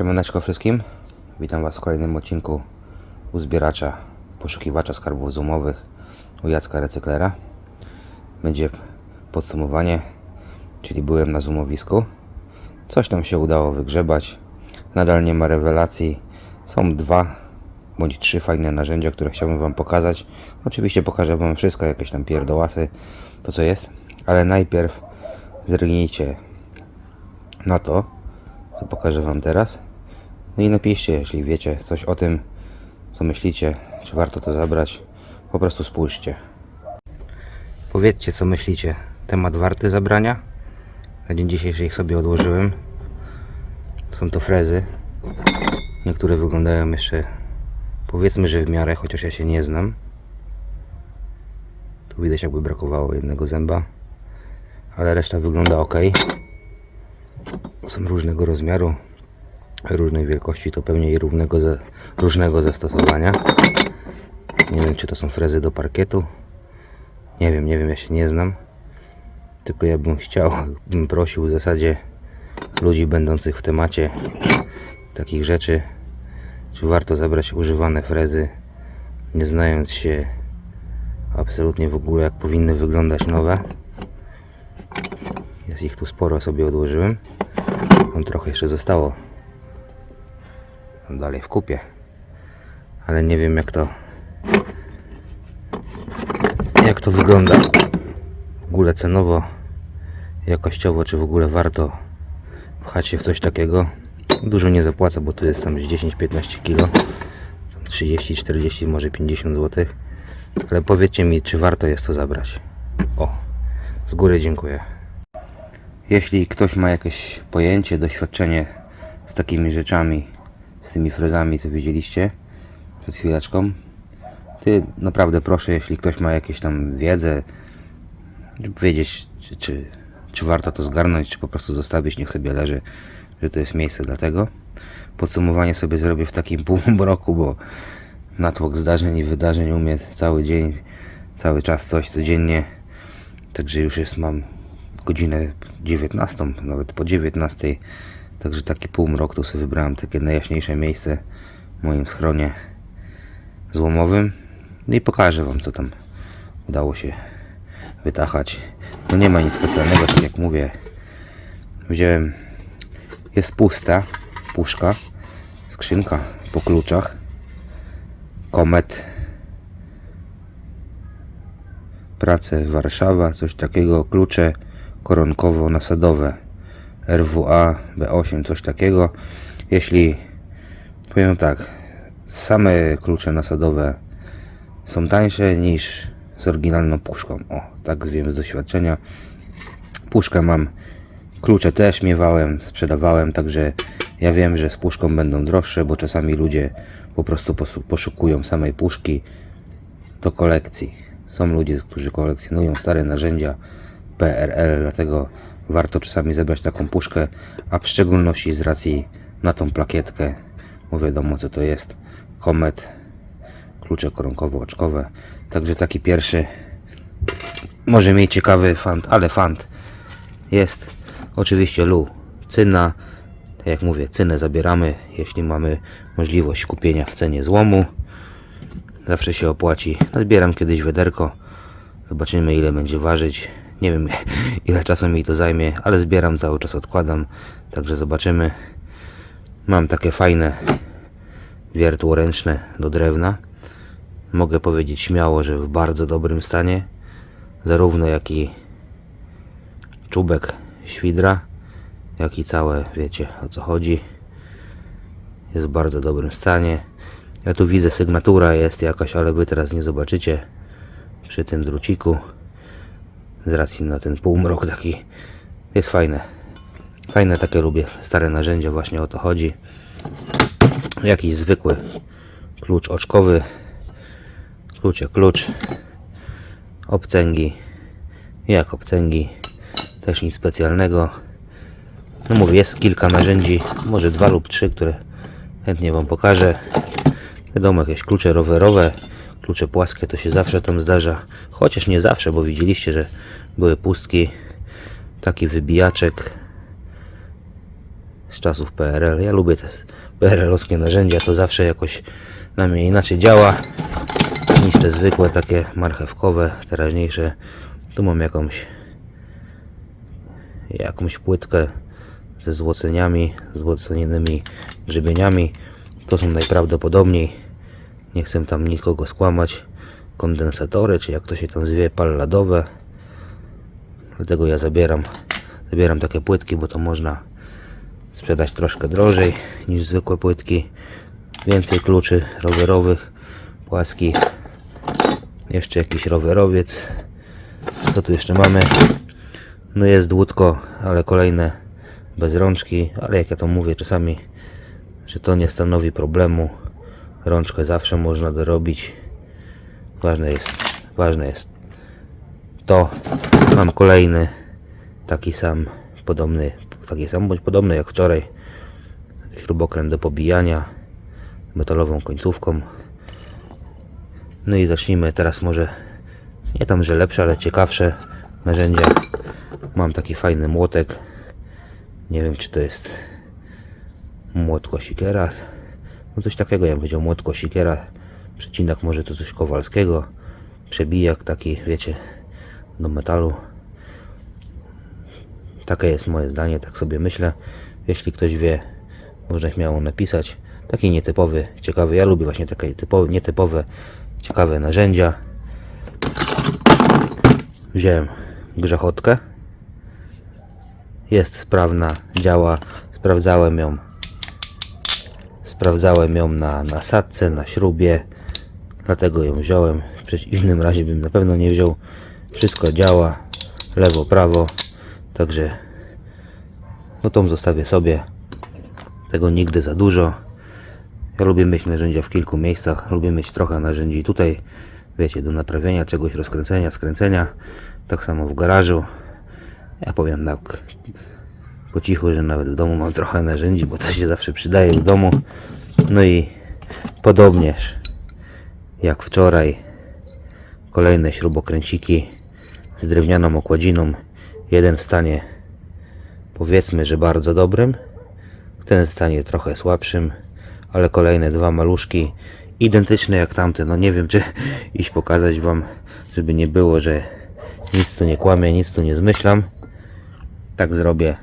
Siemaneczko wszystkim. Witam Was w kolejnym odcinku uzbieracza, poszukiwacza skarbów zoomowych u Jacka Recyklera. Będzie podsumowanie, czyli byłem na zoomowisku. Coś tam się udało wygrzebać. Nadal nie ma rewelacji. Są dwa bądź trzy fajne narzędzia, które chciałbym Wam pokazać. Oczywiście pokażę Wam wszystko, jakieś tam pierdołasy, to co jest. Ale najpierw zerknijcie na to, co pokażę Wam teraz. No i napiszcie, jeśli wiecie coś o tym, co myślicie, czy warto to zabrać. Po prostu spójrzcie. Powiedzcie, co myślicie. Temat warty zabrania? Na dzień dzisiejszy ich sobie odłożyłem. Są to frezy. Niektóre wyglądają jeszcze, powiedzmy, że w miarę, chociaż ja się nie znam. Tu widać, jakby brakowało jednego zęba, ale reszta wygląda ok. Są różnego rozmiaru, różnej wielkości, to pewnie i równego ze, różnego zastosowania. Nie wiem, czy to są frezy do parkietu. Nie wiem, nie wiem, ja się nie znam. Tylko ja bym chciał, bym prosił w zasadzie ludzi będących w temacie takich rzeczy, czy warto zabrać używane frezy, nie znając się absolutnie w ogóle, jak powinny wyglądać nowe. Jest ich tu sporo, sobie odłożyłem. Tam trochę jeszcze zostało. Dalej w kupie. Ale nie wiem jak to jak to wygląda w ogóle cenowo, jakościowo, czy w ogóle warto pchać się w coś takiego. Dużo nie zapłacę, bo tu jest tam z 10-15 kg. 30, 40, może 50 zł. Ale powiedzcie mi, czy warto jest to zabrać. O, z góry dziękuję. Jeśli ktoś ma jakieś pojęcie, doświadczenie z takimi rzeczami, z tymi frezami, co widzieliście przed chwileczką, ty naprawdę proszę, jeśli ktoś ma jakieś tam wiedzę, żeby wiedzieć, czy, czy, czy warto to zgarnąć, czy po prostu zostawić, niech sobie leży, że to jest miejsce dla tego. Podsumowanie sobie zrobię w takim półmroku, bo natłok zdarzeń i wydarzeń u mnie cały dzień, cały czas coś codziennie. Także już jest, mam godzinę 19, nawet po 19. Także taki półmrok tu sobie wybrałem takie najjaśniejsze miejsce w moim schronie złomowym. No i pokażę Wam, co tam udało się wytachać. No nie ma nic specjalnego, tak jak mówię. Wziąłem, jest pusta puszka, skrzynka po kluczach. Komet. Prace Warszawa, coś takiego, klucze koronkowo-nasadowe. RWA B8, coś takiego. Jeśli powiem tak, same klucze nasadowe są tańsze niż z oryginalną puszką. O, tak wiem z doświadczenia. Puszkę mam, klucze też miewałem, sprzedawałem, także ja wiem, że z puszką będą droższe, bo czasami ludzie po prostu poszukują samej puszki do kolekcji. Są ludzie, którzy kolekcjonują stare narzędzia PRL, dlatego warto czasami zebrać taką puszkę, a w szczególności z racji na tą plakietkę, bo wiadomo co to jest, komet, klucze koronkowo-oczkowe. Także taki pierwszy, może mniej ciekawy fant, ale fant jest oczywiście lu, cyna, tak jak mówię, cynę zabieramy, jeśli mamy możliwość kupienia w cenie złomu. Zawsze się opłaci. Zbieram kiedyś wiaderko. Zobaczymy ile będzie ważyć. Nie wiem ile czasu mi to zajmie, ale zbieram cały czas, odkładam. Także zobaczymy. Mam takie fajne wiertło ręczne do drewna. Mogę powiedzieć śmiało, że w bardzo dobrym stanie. Zarówno jak i czubek świdra, jak i całe, wiecie o co chodzi. Jest w bardzo dobrym stanie. Ja tu widzę sygnatura jest jakaś, ale wy teraz nie zobaczycie przy tym druciku. Z racji na ten półmrok taki jest fajne. Fajne takie lubię, stare narzędzia, właśnie o to chodzi. Jakiś zwykły klucz oczkowy. Klucze, klucz. Obcęgi. Jak obcęgi. Też nic specjalnego. No mówię, jest kilka narzędzi, może dwa lub trzy, które chętnie Wam pokażę. Wiadomo, jakieś klucze rowerowe, klucze płaskie to się zawsze tam zdarza. Chociaż nie zawsze, bo widzieliście, że były pustki. Taki wybijaczek z czasów PRL. Ja lubię te PRL-owskie narzędzia, to zawsze jakoś na mnie inaczej działa niż te zwykłe, takie marchewkowe, teraźniejsze. Tu mam jakąś jakąś płytkę ze złoceniami, złocenionymi grzebieniami. To są najprawdopodobniej, nie chcę tam nikogo skłamać, kondensatory, czy jak to się tam zwie, palladowe. Dlatego ja zabieram, zabieram takie płytki, bo to można sprzedać troszkę drożej niż zwykłe płytki. Więcej kluczy rowerowych, płaskich. Jeszcze jakiś rowerowiec. Co tu jeszcze mamy? No jest łódko, ale kolejne bez rączki, ale jak ja to mówię czasami, że to nie stanowi problemu. Rączkę zawsze można dorobić. Ważne jest, ważne jest to. Mam kolejny taki sam, podobny, taki sam bądź podobny jak wczoraj. Śrubokręt do pobijania metalową końcówką. No i zacznijmy teraz może nie tam, że lepsze, ale ciekawsze narzędzia. Mam taki fajny młotek. Nie wiem, czy to jest młotko-sikiera. No coś takiego, ja bym powiedział młotko-sikiera. Przecinak może to coś kowalskiego. Przebijak taki, wiecie, do metalu. Takie jest moje zdanie, tak sobie myślę. Jeśli ktoś wie, można śmiało napisać. Taki nietypowy, ciekawy. Ja lubię właśnie takie typowe, nietypowe, ciekawe narzędzia. Wziąłem grzechotkę. Jest sprawna, działa. Sprawdzałem ją. Sprawdzałem ją na nasadce, na śrubie. Dlatego ją wziąłem. W przeciwnym razie bym na pewno nie wziął. Wszystko działa. Lewo, prawo. Także no tą zostawię sobie. Tego nigdy za dużo. Ja lubię mieć narzędzia w kilku miejscach. Lubię mieć trochę narzędzi tutaj. Wiecie, do naprawienia czegoś, rozkręcenia, skręcenia. Tak samo w garażu. Ja powiem tak po cichu, że nawet w domu mam trochę narzędzi, bo to się zawsze przydaje w domu. No i podobnież jak wczoraj kolejne śrubokręciki z drewnianą okładziną. Jeden w stanie powiedzmy, że bardzo dobrym, ten w stanie trochę słabszym, ale kolejne dwa maluszki identyczne jak tamte. No nie wiem, czy iść pokazać wam, żeby nie było, że nic tu nie kłamię, nic tu nie zmyślam. Tak zrobię,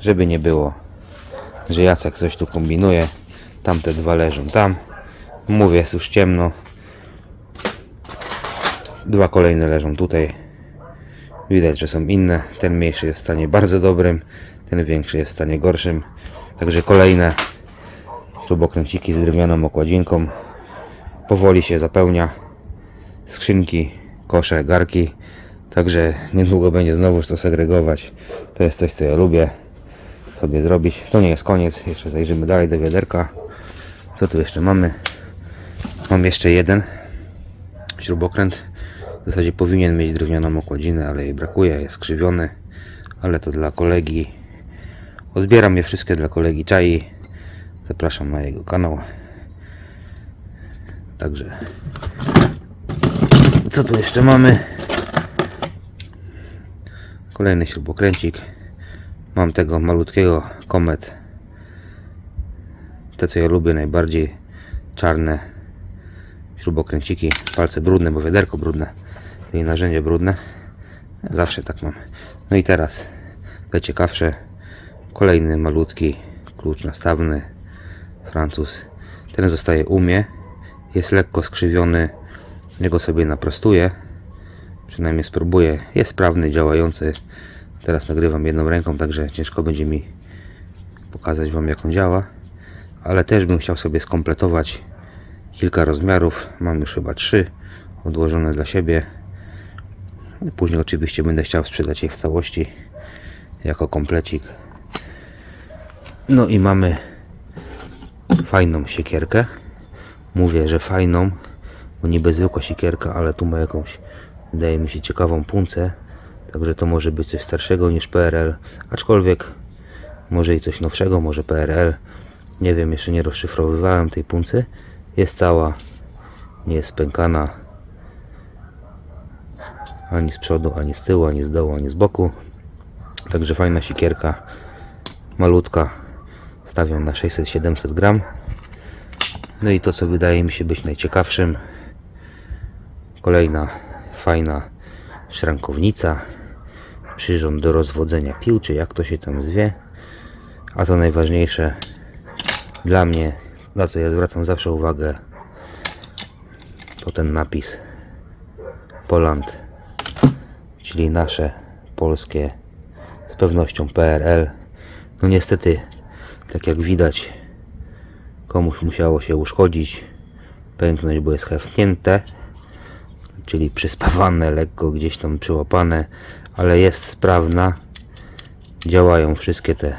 żeby nie było, że Jacek coś tu kombinuje. Tamte dwa leżą tam. Mówię, jest już ciemno. Dwa kolejne leżą tutaj. Widać, że są inne. Ten mniejszy jest w stanie bardzo dobrym, ten większy jest w stanie gorszym. Także kolejne śrubokręciki z drewnianą okładzinką. Powoli się zapełnia. Skrzynki, kosze, garki. Także niedługo będzie znowu to segregować. To jest coś, co ja lubię sobie zrobić. To nie jest koniec. Jeszcze zajrzymy dalej do wiaderka. Co tu jeszcze mamy? Mam jeszcze jeden śrubokręt. W zasadzie powinien mieć drewnianą okładzinę, ale jej brakuje, jest skrzywiony. Ale to dla kolegi. Odbieram je wszystkie dla kolegi Czai. Zapraszam na jego kanał. Także co tu jeszcze mamy? Kolejny śrubokręcik. Mam tego malutkiego komet. Te co ja lubię najbardziej. Czarne śrubokręciki. Palce brudne, bo wiaderko brudne. I narzędzie brudne. Zawsze tak mam. No i teraz najciekawsze. Kolejny malutki klucz nastawny. Francuz. Ten zostaje u mnie. Jest lekko skrzywiony. Jego sobie naprostuję. Przynajmniej spróbuję. Jest sprawny, działający. Teraz nagrywam jedną ręką, także ciężko będzie mi pokazać Wam jak on działa. Ale też bym chciał sobie skompletować kilka rozmiarów. Mam już chyba trzy odłożone dla siebie. Później oczywiście będę chciał sprzedać je w całości jako komplecik. No i mamy fajną siekierkę. Mówię, że fajną, bo niby zwykła siekierka, ale tu ma jakąś, wydaje mi się, ciekawą puncę. Także to może być coś starszego niż PRL, aczkolwiek może i coś nowszego, może PRL. Nie wiem, jeszcze nie rozszyfrowywałem tej puncy. Jest cała, nie jest spękana ani z przodu, ani z tyłu, ani z dołu, ani z boku. Także fajna sikierka, malutka, Stawiam na 600-700 gram. No i to, co wydaje mi się być najciekawszym, kolejna fajna szrankownica, przyrząd do rozwodzenia pił, czy jak to się tam zwie. A to najważniejsze dla mnie, na co ja zwracam zawsze uwagę, to ten napis Poland, czyli nasze polskie, z pewnością PRL. No niestety, tak jak widać, komuś musiało się uszkodzić, pęknąć, bo jest heftnięte, czyli przyspawane, lekko gdzieś tam przyłapane, ale jest sprawna. Działają wszystkie te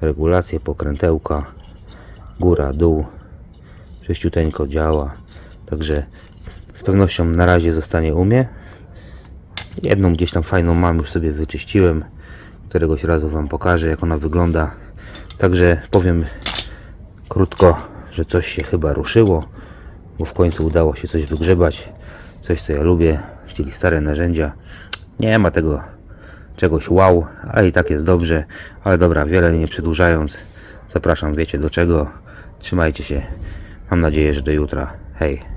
regulacje, pokrętełka, góra, dół, czyściuteńko działa, także z pewnością na razie zostanie u mnie. Jedną gdzieś tam fajną mam, już sobie wyczyściłem. Któregoś razu Wam pokażę, jak ona wygląda. Także powiem krótko, że coś się chyba ruszyło, bo w końcu udało się coś wygrzebać. Coś, co ja lubię, czyli stare narzędzia. Nie ma tego czegoś wow, ale i tak jest dobrze. Ale dobra, wiele nie przedłużając, zapraszam, wiecie do czego. Trzymajcie się. Mam nadzieję, że do jutra. Hej.